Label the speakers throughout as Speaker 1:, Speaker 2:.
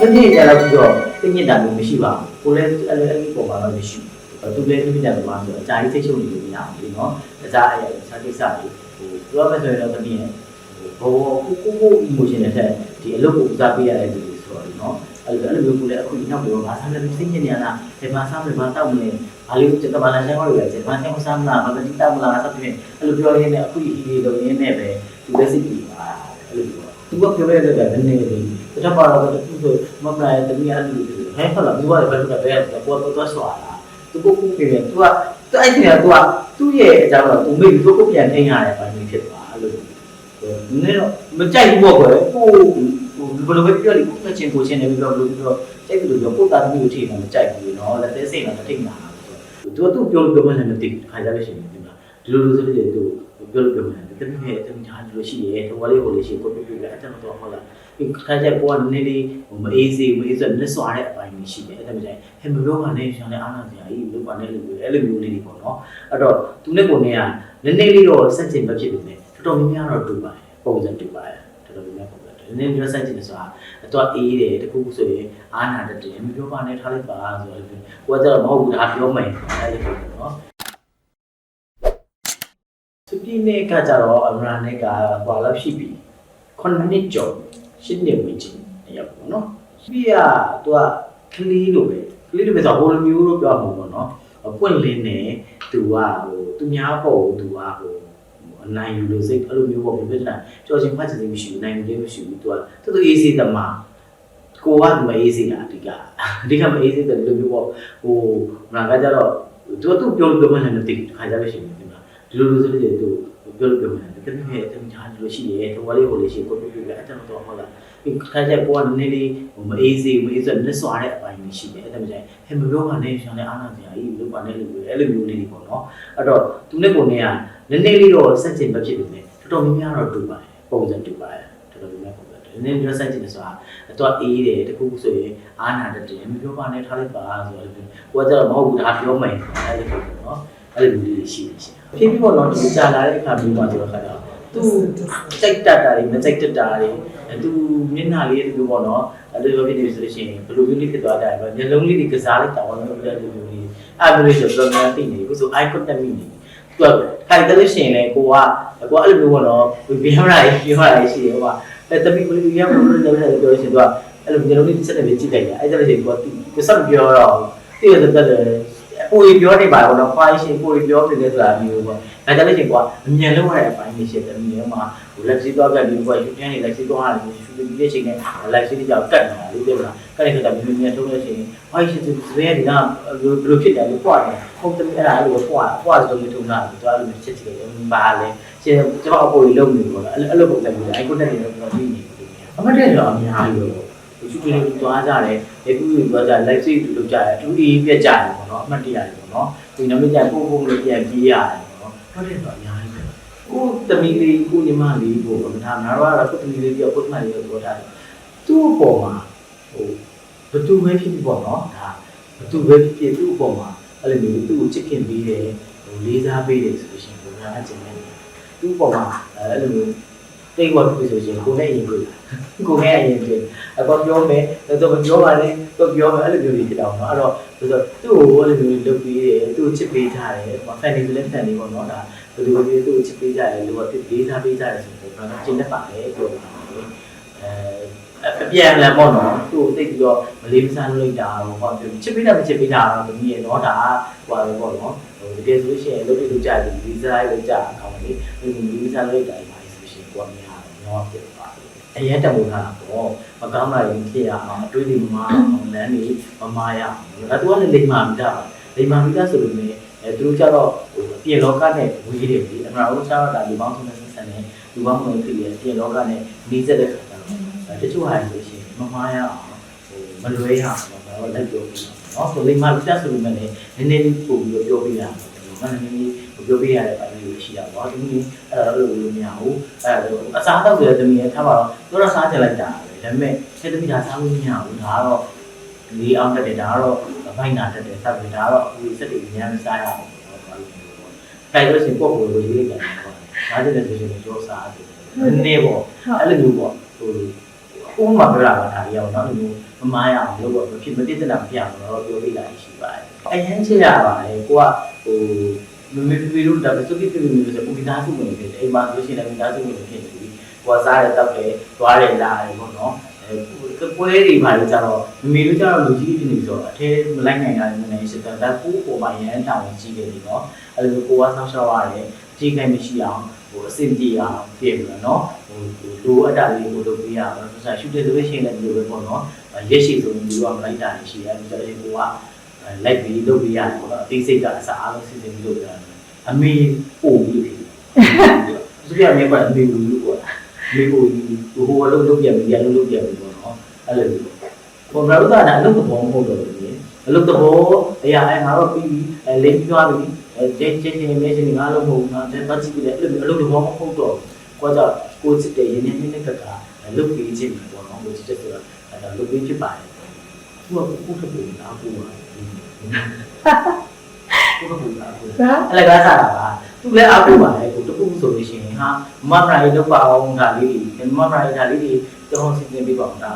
Speaker 1: တနည်းကြတော့ပြီးတော့သိညစ်တာမျိုးမရှိပါဘူးကိုလည်းအဲ့လိုအဲ့ဒီပုံမှာတော့မရှိဘူးသူလည်းသိညစ်တာမှာဆိုအကြိုက်သိချုပ်နေလို့မရဘူးလေနော်အကြိုက်အဲ့ဆာကိစ္စတွေဟိုပြောမယ်ဆိုရင်တော့တနည်းဘောကိုကိုကို emotion နဲ့တက်ဒီအလုပ်ကိုဦးစားပေးရတဲ့သူတွေဆိုတော့နော်အဲ့လိုအဲ့လိုမျိုးကိုလည်းအခုနောက်ပြောဘာစားလဲသိညစ်နေရလားဒီမှာစားမယ်ဘာတောက်မလဲဘာလို့ဒီကမ္ဘာလန်ဆိုင်ဟောလို့လဲဒီမှာတောက်စားမလားဘာလို့ဒီတောက်မလားအဲ့လိုပြောရင်းနဲ့အခုဒီလိုရင်းနဲ့ပဲသူလည်းစိတ်ကြည်ပါအဲ့လိုပြောသူကပြောရတဲ့ကလည်းနည်းနည်း လေးတခြားပါတော့သူဆိုမမလာတမီးအဲ့လိုဟဲ့ဖလာသူကလည်းဘယ်လိုလဲဘယ်တော့တော့ဆွာလာသူကိုကူပြေတယ်သူကသူအဲ့ဒီကသူကသူ့ရဲ့အကြောင်းတော့သူမိသူကိုပြန်ထိန်းရတယ်ဘာလို့ဖြစ်သွားအဲ့လိုနည်းတော့မကြိုက်ဘူးပေါ့ကွယ်ဟိုဘယ်လိုပဲပြောလိကိုချင်းကိုချင်းနေပြီးတော့ဘယ်လိုပြောကြိုက်လို့ပြောပုတ်တာမျိုးထိမှမကြိုက်ဘူးနော်လက်သေးစိတ်တော့ထိတ်မှာသူကသူ့ပြောလို့ပြောမှလည်းမသိခါကြလို့ရှိရင်ဒီမှာဒီလိုလိုဆိုလို့သူ ပြောလို့ပြောမှလည်းတမီးရဲ့တမီးဟာဒီလိုရှိရဲဟိုလေးဟိုလေးရှိကိုပြပြအဲ့ဒါတော့ဟုတ်လားဒီခါကျကိုကနည်းနည်းဟိုမအေးစေးမအေးစေးလက်စွာတဲ့အပိုင်းမျိုးရှိတယ်အဲ့ဒါမျိုးတိုင်းဟဲ့မပြောပါနဲ့ရှင်လည်းအားနာစရာကြီးလုပ်ပါနဲ့လို့ပြောအဲ့လိုမျိုးလေးတွေပေါ့နော်အဲ့တော့သူနဲ့ကိုနေကနည်းနည်းလေးတော့စက်ချင်ပဲဖြစ်နေတယ်တော်တော်များများတော့တူပါတယ်ပုံစံတူပါတယ်တော်တော်များများပုံစံတူနည်းနည်းပြောစက်ချင်တယ်ဆိုတာတော့အေးတယ်တခုခုဆိုရင်အားနာတတ်တယ်မပြောပါနဲ့ထားလိုက်ပါဆိုတော့ကိုကကျတော့မဟုတ်ဘူးဒါပြောမယ်အဲ့လိုပေါ့နော် စပီနေကကြတော့အမရာနဲ့ကဟွာလောက်ရှိပြီ9နှစ်ကျော်10နှစ်ဝင်ချင်းရောက်ပေါ့နော်စပီကသူကကလေးလိုပဲကလေးလိုပဲဆိုတော့ဟိုလိုမျိုးလို့ပြောမှာပေါ့နော်ပွင့်လင်းနေသူကဟိုသူများပေါ့သူကဟိုအနိုင်ယူလို့စိတ်အဲ့လိုမျိုးပေါ့ပြပြတာကြော်ချင်းဖတ်ချင်မရှိဘူးနိုင်ယူလေးမရှိဘူးသူကသူသူအေးစေးသမားကိုကမအေးစေးတာအဓိကအဓိကမအေးစေးတယ်လို့မျိုးပေါ့ဟိုငါကကြတော့သူကသူပြောလို့ပြောမှလည်းမသိဘူးခါကြလို့ရှိရင် ဒီမှာဒီလိုလိုဆိုလို့သူပြောလို့ပြောမှလည်းတကယ်တည်းတမချာဒီလိုရှိရဲတော့လေးဟိုလေးရှိကိုပြပြအဲ့ဒါတော့ဟုတ်လားဒီခါကြကိုကနည်းနည်းဟိုမအေးစေးမအေးစေးလက်စွာတဲ့အပိုင်းမျိုးရှိတယ်အဲ့ဒါမျိုးဟဲ့မပြောပါနဲ့ရှင်လည်းအားနာစရာကြီးလုပ်ပါနဲ့လို့ပြောအဲ့လိုမျိုးလေးတွေပေါ့နော်အဲ့တော့သူနဲ့ကိုနေကနည်းနည်းလေးတော့စက်ချင်ပဲဖြစ်နေတယ်တော်တော်များများတော့တူပါတယ်ပုံစံတူပါတယ်တော်တော်များများပုံစံတူနည်းနည်းပြောစက်ချင်တယ်ဆိုတာတော့အေးတယ်တခုခုဆိုရင်အားနာတတ်တယ်မပြောပါနဲ့ထားလိုက်ပါဆိုတော့ကိုကကျတော့မဟုတ်ဘူးဒါပြောမယ်အဲ့လိုပေါ့နော် အဲ့လိုမျိုးလေးရှိနေရှင်ဖြည်းဖြည်းပေါ့နော်ဒီကြာလာတဲ့အခါမျိုးမှာဆိုတော့ခါတော့သူစိတ်တက်တာတွေမစိတ်တက်တာတွေသူမျက်နှာလေးတူပေါ့နော်အဲ့လိုဖြစ်နေဆိုလို့ရှိရင်ဘယ်လိုမျိုးလေးဖြစ်သွားတယ်ပဲမျက်လုံးလေးတွေကစားလိုက်တာပေါ့နော်အဲ့လိုမျိုးလေးအဲ့လိုဆိုတော့များသိနေဘူးဆို eye contact မိနေသူကခိုင်တယ်လို့ရှိရင်လေကိုကကိုအဲ့လိုမျိုးပေါ့နော်ဘယ်မှာလဲပြောရတာရှိတယ်ဟိုကအဲ့တပိဘယ်လိုရမလို့လဲပြောရှင်သူကအဲ့လိုမျက်လုံးလေးတစ်ချက်နဲ့ပဲကြည့်လိုက်တယ်အဲ့ဒါလို့ရှိရင်ကိုကကိုစပ်ပြောတော့သိရတဲ့တဲ့ကို ကြီးပြောနေပါတော့နော်ဖိုင်ရှင်ကိုကြီးပြောနေတယ်ဆိုတာမျိုးပေါ့ဒါကြလို့ရှိရင်ကိုကအမြန်လုံးရတဲ့အပိုင်းမျိုးရှိတယ်အမြန်မှာဟိုလက်စီတော့ပြပြီးကိုကရှင်းနေလက်စီတော့ဟာလေရှူပြီးတဲ့ချိန်နဲ့လက်စီကြောက်ကတ်နေတာလေးပြောတာကတ်နေခါကျမြန်မြန်ထုတ်လို့ရှိရင်ဖိုင်ရှင်သူစရဲဒီကဘယ်လိုဖြစ်တယ်လို့ပွားတယ်ဟုတ်တယ်အဲ့ဒါအဲ့လိုပွားပွားဆိုလို့ထုံတာတော့အဲ့လိုချစ်ချစ်တယ်ဘာလဲရှင်ကျွန်တော်အပေါ်ကြီးလုံနေပေါ့အဲ့လိုပုံစံမျိုးအိုက်ကွန်တက်တွေတော့ပြီးနေတယ်အမတက်တော့အများကြီး လို့သူတူတူသွားကြတယ်ဒီကူကူသွားကြ live stream တူလုပ်ကြတယ်တူအေးပြက်ကြတယ်ပေါ့နော်အမှတ်တရတယ်ပေါ့နော်ဒီနောက်နေ့ကျပုံပုံလေးပြန်ပြေးရတယ်ပေါ့နော်ဟုတ်တယ်တော့အများကြီးပဲကိုတမီလေးကိုညီမလေးကိုမထားငါတို့ကတော့ကိုတမီလေးပြောကိုတမလေးကိုပြောထားတယ်သူ့အပေါ်မှာဟိုဘသူပဲဖြစ်ဖြစ်ပေါ့နော်ဒါဘသူပဲဖြစ်ဖြစ်သူ့အပေါ်မှာအဲ့လိုမျိုးသူ့ကိုချစ်ခင်ပေးတယ်ဟိုလေးစားပေးတယ်ဆိုလို့ရှိရင်ကိုယ်ကအကျဉ်းနေတယ်သူ့အပေါ်မှာအဲ့လိုမျိုး တိတ်ခေါ်တွေ့ဆိုရင်ကိုနဲ့အရင်တွေ့ကိုနဲ့အရင်တွေ့အကောပြောမယ်တော့ပြောပါလေတော့ပြောမယ်အဲ့လိုမျိုးတွေဖြစ်အောင်နော်အဲ့တော့ဆိုတော့သူ့ကိုအဲ့လိုမျိုးလုပ်ပေးတယ်သူ့ကိုချစ်ပေးထားတယ်ဟိုဖန်နေဆိုလဲဖန်နေပေါ့နော်ဒါဘယ်လိုမျိုးသူ့ကိုချစ်ပေးကြတယ်လို့ကဖြစ်ပေးထားပေးကြတယ်ဆိုတော့ကျွန်တော်ကျင့်တတ်ပါတယ်ပြောပါမယ်အဲအပြန်လန်ပေါ့နော်သူ့ကိုသိပြီးတော့မလေးမစားလုပ်တာပေါ့ဟောချစ်ပေးတာမချစ်ပေးတာတော့မကြီးရနော်ဒါဟိုပါပဲပေါ့နော်ဟိုတကယ်ဆိုရှင်လုပ်ပြီးလုပ်ကြတယ်ဗီဇာရိုက်လုပ်ကြတာကောင်းတယ်ဗီဇာရိုက်တာပါဆိုရှင်ကိုအမြဲ တော့ဖြစ်သွားတယ်အရင်တမိုးထားတာပေါ့မကောင်းတာရင်ဖြစ်ရအောင်အတွေးတွေမမအောင်လမ်းတွေမမာရအောင်ဒါသူကလည်းလိမ္မာမိတာလိမ္မာမိတာဆိုလို့လည်းအဲသူတို့ကြတော့ဟိုအပြင်လောကနဲ့ဝေးတယ်ဒီအမှန်တော့စားတာဒီပေါင်းဆုံးတဲ့ဆက်ဆံနေလူပေါင်းဆုံးဖြစ်ပြီးအပြင်လောကနဲ့နှီးစက်တဲ့ခါကျတော့တချို့ဟာဆိုရှင်မမာရအောင်ဟိုမလွဲရအောင်တော့လက်ပြောပြီးတော့ဆိုလိမ္မာမိတာဆိုလို့လည်းနည်းနည်းလေးပို့ပြီးပြောပြရအောင် မနည်းနည်းပြောပြရတဲ့ပိုင်းလေးရှိတာပေါ့ဒီနေ့အဲ့ဒါလို့လို့မရဘူးအဲ့ဒါအစားတော့ဆိုတဲ့တမီးထားပါတော့တို့တော့စားကြလိုက်တာပဲဒါပေမဲ့အဲ့တမီးဒါစားလို့မရဘူးဒါကတော့ဒီအောင်တက်တယ်ဒါကတော့ဘိုင်းနာတက်တယ်ဆက်ပြီးဒါကတော့ဒီစက်တွေအများကြီးစားရအောင်ပေါ့ဘာလို့လဲပေါ့ခိုင်လို့ရှိရင်ကိုယ့်ကိုယ်ကိုရေးလိုက်တယ်ပေါ့ဒါကြတဲ့ဆိုရင်ကြောစားတယ်နည်းပေါ့အဲ့လိုမျိုးပေါ့ဟိုကိုယ်မှပြောတာပါဒါလေးရောနော်ဒီလိုမမားရအောင်လုပ်တော့မဖြစ်မဖြစ်တဲ့တာမဖြစ်အောင်တော့ပြောပြလာရှိပါတယ်အရင်ချစ်ရပါတယ်ကိုက ဟိုမမေဖေတို့ဒါပဲသူကိပြပြမျိုးဆိုပူမိသားစုဝင်ဖြစ်တယ်အိမ်မှာဆိုရှင်လည်းမိသားစုဝင်ဖြစ်နေပြီကိုကစားရတောက်တယ်သွားတယ်လာတယ်ပေါ့နော်အဲပွဲတွေပါလို့ကြတော့မမေတို့ကြတော့လူကြီးဖြစ်နေဆိုတော့အထဲမလိုက်နိုင်တာလည်းမနိုင်စစ်တယ်ဒါကိုကိုမှရန်တောင်းကြီးတယ်ဒီနော်အဲလိုကိုကဆောင်းရှောက်ရတယ်ကြီးခိုင်မရှိအောင်ဟိုအဆင်ပြေအောင်ပြင်ပြီးတော့နော်ဟိုလိုအပ်တာလေးကိုလုပ်ပေးရအောင်ဆိုတော့ရှူတယ်ဆိုလို့ရှိရင်လည်းဒီလိုပဲပေါ့နော်ရက်ရှိဆိုရင်ဒီလိုကမလိုက်တာရှိရတယ်ဒါပေမဲ့ကိုက လိုက်ပြီးလုပ်ပေးရတယ်ပေါ့နော်အသေးစိတ်ကအစားအားလုံးစီစဉ်ပြီးလုပ်ရတယ်အမေပို့ပြီးတယ်သူကလည်းကအမေကိုလို့ပေါ့မေကိုဟိုဟိုအလုပ်လုပ်ပြန်ပြီးအလုပ်လုပ်ပြန်ပြီးပေါ့နော်အဲ့လိုပုံရဥဒ္ဒါနာအလုပ်သဘောမဟုတ်တော့ဘူးအလုပ်သဘောအရာအဲငါတော့ပြီးပြီးအဲလိမ့်ပြီးသွားပြီအဲကျင်းကျင်းချင်းနေချင်းငါလုံးမဟုတ်ငါတက်ပတ်ကြည့်ပြီးတယ်အဲ့လိုအလုပ်သဘောမဟုတ်တော့ကိုကြောင့်ကိုစစ်တဲ့ရင်းနေနေနဲ့ကကလုတ်ပြီးချင်းပေါ့နော်ကိုစစ်တဲ့ဆိုတာအဲ့ဒါလုတ်ပြီးဖြစ်ပါတယ် သူကကိုထပ်ပြီးအားကိုပါကိုထပ်ပြီးအားကို
Speaker 2: ဒါ
Speaker 1: အဲ့လည်းကားစားတာပါသူလည်းအားကိုပါတယ်ကိုတခုဆိုလို့ရှိရင်ဟာမမရိုင်းလောက်ပါအောင်ဒါလေးတွေမမရိုင်းဒါလေးတွေတောင်းစီစဉ်ပေးပါအောင်ဒါ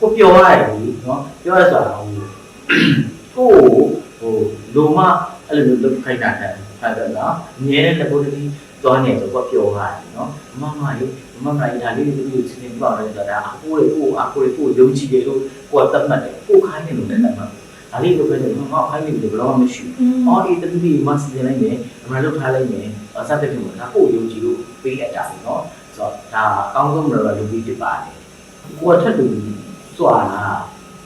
Speaker 1: ကိုပြောရတယ်နော်ပြောရဆိုတာဟိုကိုဟိုလိုမအဲ့လိုလုပ်ခိုင်းတာတဲ့ဟုတ်တယ်နော်အမြဲတမ်းလက်ပေါ်တည်းသွားနေတော့ကိုပြောရတယ်နော်မမရေး မမရိုင်းဒါလေးတွေသူစီစဉ်ပေးပါအောင်ဆိုတာအကိုလေးကိုအကိုလေးကိုယုံကြည်တယ်လို့ကိုတတ်မှတ်တယ်ကိုခိုင်းတယ်လို့လည်းတတ်မှတ်ဒါလေးလိုပဲမမခိုင်းတယ်လို့ဘယ်တော့မှမရှိဘူးအော်ဒီတတိယမစီစဉ်လိုက်မယ်အမှန်လုပ်ထားလိုက်မယ်အစတဲ့ဖြစ်မှာဒါကိုယုံကြည်လို့ပေးအပ်တာလေနော်ဆိုတော့ဒါအကောင်းဆုံးတော့လုပ်ပြီးဖြစ်ပါတယ်ကိုကထက်တူစွာလာ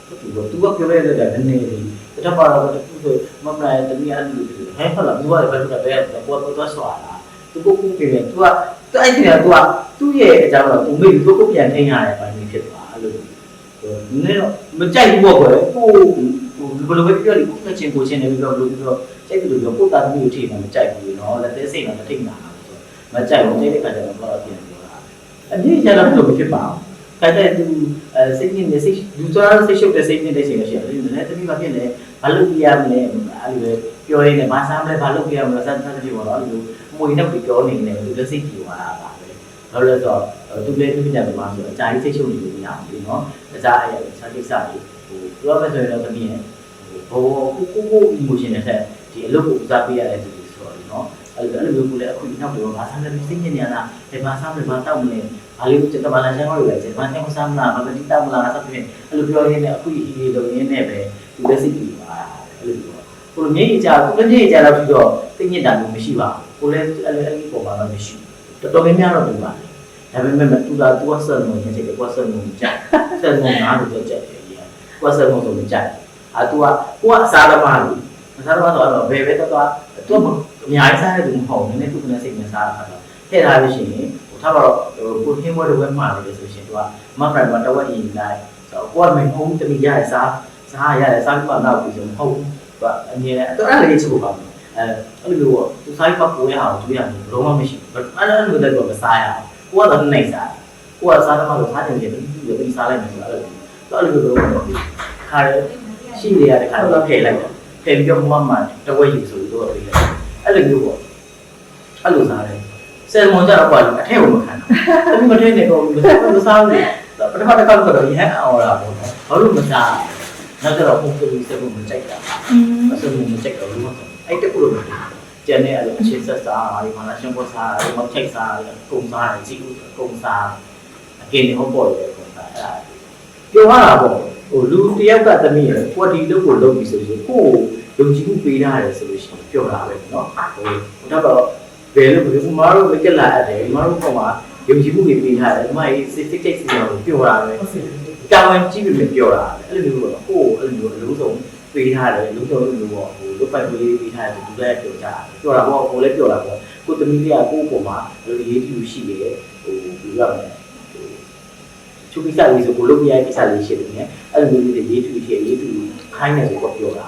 Speaker 1: သူကသူကပြောရတဲ့နည်းနည်းလေးတပတ်ပါတော့သူကမမလာတမီးအဲ့လိုဟဲ့ဖလာသူကဘယ်လိုလဲဘယ်ကိုကတော့စွာလာသူကခုပြင်တယ်သူက သူအဲ့ဒီကသူကသူ့ရဲ့အကြောင်းတော့သူမေးသူကပြန်ထိန်းရတဲ့ပိုင်းဖြစ်သွားအဲ့လိုနည်းတော့မကြိုက်ဘူးပေါ့ကွယ်ကိုဘယ်လိုပဲပြောလိကိုယ်ချင်းကိုချင်းနေပြီးတော့ဘယ်လိုပြောစိတ်ကလေးပြောကိုတာသမီးကိုထိမှမကြိုက်ဘူးနော်လက်သေးစိတ်ကမထိမှတာဆိုမကြိုက်ဘူးစိတ်ကလည်းတော့ပြန်ပြောတာအပြည့်ကျတော့ဘယ်လိုဖြစ်ပါအောင်ခိုင်တဲ့သူအဲစိတ်ညစ်နေစိတ်လူသွားစိတ်ရှုပ်တဲ့စိတ်ညစ်တဲ့ချိန်လို့ရှိရင်လည်းလည်းတမိမဖြစ်နေဘာလို့ပြရမလဲအဲ့လိုပြောရင်းနဲ့မဆမ်းလဲဘာလို့ပြရမလဲစမ်းစမ်းကြည့်ပါတော့အဲ့လို မွေနဲ့ပြောနေနေလူလက်စိတ်ကြည့်သွားတာပါပဲဘာလို့လဲဆိုတော့သူလည်းသူပြန်မှာဆိုအကြာကြီးစိတ်ရှုပ်နေလို့မရဘူးနော်တခြားအရာတခြားကိစ္စတွေဟိုပြောမယ်ဆိုရင်တော့တမိရဲ့ဟိုကိုကိုကို emotion နဲ့ဒီအလုပ်ကိုဦးစားပေးရတဲ့သူတွေဆိုတော့ဒီနော်အဲ့လိုအဲ့လိုမျိုးကိုလည်းအခုနောက်ပြောဘာသာလဲသိနေရလားဒီဘာသာလဲဘာတောက်မလဲဘာလို့ကျွန်တော်ဘာလာချင်လို့လဲကျွန်တော်တောက်စားမလားဘာလို့တောက်မလားအဲ့ဒါဖြစ်အဲ့လိုပြောရင်းနဲ့အခုဒီဒီလိုရင်းနဲ့ပဲသူလည်းစိတ်ကြည့်ပါအဲ့လိုပြောကိုလိုမျက်ရည်ကြကိုလည်းမျက်ရည်ကြတော့ပြီးတော့သိညစ်တာမျိုးမရှိပါဘူး ကိုလည်းအဲ့လိုအဲ့ဒီပုံမှာတော့မရှိဘူးတော်တော်များများတော့ပြပါဒါပေမဲ့သူကသူကဆက်လို့ညစ်တယ်ကိုဆက်လို့ကြိုက်ဆက်လို့ငါတို့တော့ကြိုက်တယ်ကိုဆက်လို့ဆိုလို့ကြိုက်အာသူကကိုကအစားသမားလို့မစားတော့တော့ဘယ်ပဲတော့တော့သူအများကြီးစားတဲ့သူမဟုတ်ဘူးနည်းနည်းသူကလည်းစိတ်နဲ့စားတာတော့ထည့်ထားလို့ရှိရင်ဟိုထားတော့ကိုဟင်းဘွဲတစ်ဝက်မှာလေဆိုရှင်သူကမဖရိုင်မှာတဝက်ရင်လိုက်ဆိုတော့ကိုကမင်းဟုံးတမီရရစားစားရရစားပြီးတော့ပြီးဆိုမဟုတ်ဘူးသူကအမြင်နဲ့အဲ့အဲ့လေးချက်ဖို့ပါမယ် အဲအဲ့လိုပေါ့သူစားပတ်ကိုရအောင်သူရအောင်ဘယ်တော့မှမရှိဘူးအဲ့လိုလိုလည်းတော့မစားရအောင်ကိုကတော့နိုင်စားကိုကစားတော့မှတော့စားတယ်ပြီးပြီးပြီးစားလိုက်မယ်ဆိုတော့အဲ့လိုတော့အဲ့လိုလိုခါရရှိနေရတဲ့ခါတော့ထည့်လိုက်တယ်ထည့်ပြီးတော့မမတဝက်ယူဆိုပြီးတော့ပြီးတယ်အဲ့လိုမျိုးပေါ့အဲ့လိုစားတယ်ဆယ်မွန်ကြတော့ပေါ့အထက်ကိုမခံဘူးမထည့်နေတော့မစားဘူးမစားဘူးပထမတစ်ခါတော့ရဟန်းအောင်လာပေါ့ဘာလို့မစားနောက်ကျတော့ပုံစံပြီးစက်ဖို့မကြိုက်တာ
Speaker 2: อืม
Speaker 1: မစက်ဖို့မကြိုက်တော့ဘူး အဲ့တကူလို့ကျန်တဲ့အဲ့လိုအချင်းဆက်စားဒီမှာရှင်ပေါ်စားဒီမှာချိတ်စားကုံစားကြည့်ဦးကုံစားအကင်းနေဟုတ်ပေါ့လေကုံစားအဲ့ဒါပြောရတာပေါ့ဟိုလူတယောက်ကသမီးရယ်ကွက်ဒီလုပ်ကိုလုပ်ပြီးဆိုရင်ကိုယ်ယုံကြည်မှုပေးထားတယ်ဆိုလို့ရှိရင်ပြောတာပဲเนาะဟိုတော့ဘယ်လိုဘယ်မှာတော့မကြက်လာတယ်ဒီမှာတော့ပုံမှာယုံကြည်မှုတွေပေးထားတယ်ဒီမှာစစ်စစ်စိတ်စီအောင်ပြောတာပဲတာဝန်ကြည့်ပြီးပြောတာအဲ့လိုမျိုးပေါ့ကိုယ်အဲ့လိုမျိုးအလို့ဆုံး ပေးထားတယ်လူတော်လူပေါ့ဟိုလုတ်ပိုက်ပေးပေးထားတယ်သူလည်းပြောကြပြောတာပေါ့ကိုလည်းပြောတာပေါ့ကိုတမီးလေးကကိုယ့်ပုံမှာလိုရေးကြည့်ရှိတယ်ဟိုဒီကမယ်ချိုးကိစ္စလေးဆိုကိုလုပ်ပြရကိစ္စလေးရှိတယ်နည်းအဲ့လိုမျိုးလေးရေးတူထည့်ရေးတူခိုင်းတယ်ဆိုတော့ပြောတာ